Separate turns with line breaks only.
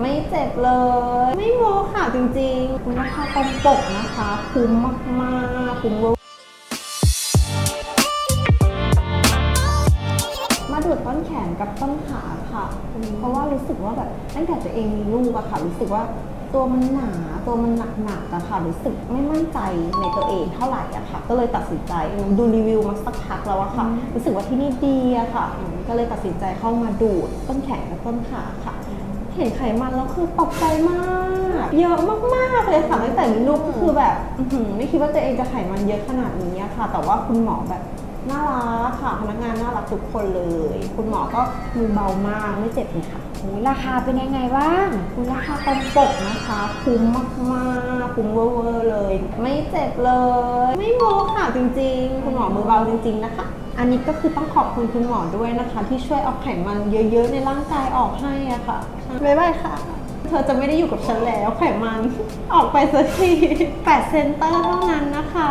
ไม่เจ็บเลย ไม่โมค่ะจริงๆคุณราคาตรงปกนะคะ คุ้มมากๆคุ้มเวอร์มาดูดต้นแขนกับต้นขาค่ะ เพราะว่ารู้สึกว่าแบบตั้งแต่ตัวเองมีลูกอะค่ะ รู้สึกว่าตัวมันหนาตัวมันหนักๆอะค่ะรู้สึกไม่มั่นใจในตัวเองเท่าไหร่อะค่ะ ก็เลยตัดสินใจดูรีวิวมาสักพักแล้วอะค่ะ รู้สึกว่าที่นี่ดีอะค่ะ ก็เลยตัดสินใจเข้ามาดูดต้นแขนกับต้นขาค่ะ เห็นไขมันแล้วคือตกใจมาก เยอะมากๆเลยค่ะตั้งแต่มีลูกก็คือแบบอื้อหือไม่คิดว่าตัวเองจะไขมันเยอะขนาดนี้อะค่ะ แต่ว่าคุณหมอแบบ น่ารักค่ะพนักงานน่ารักทุกคนเลย คุณหมอก็มือเบามากไม่เจ็บเลยค่ะ
โอ้ยราคาเป็นยังไงบ้าง
คุณราคาตรงปกนะคะ คุ้มมากๆ คุ้มเวอร์ๆเลย ไม่เจ็บเลย ไม่โมค่ะจริง ๆ คุณหมอมือเบาจริง ๆ นะคะ อันนี้ก็คือต้องขอบคุณคุณหมอด้วยนะคะ ที่ช่วยเอาไขมันเยอะ ๆ ในร่างกายออกให้อะค่ะบ๊ายบายค่ะเธอจะไม่ได้อยู่กับฉันแล้วไขมัน ออกไปสักทีแปดเซนเตอร์เท่านั้นนะคะ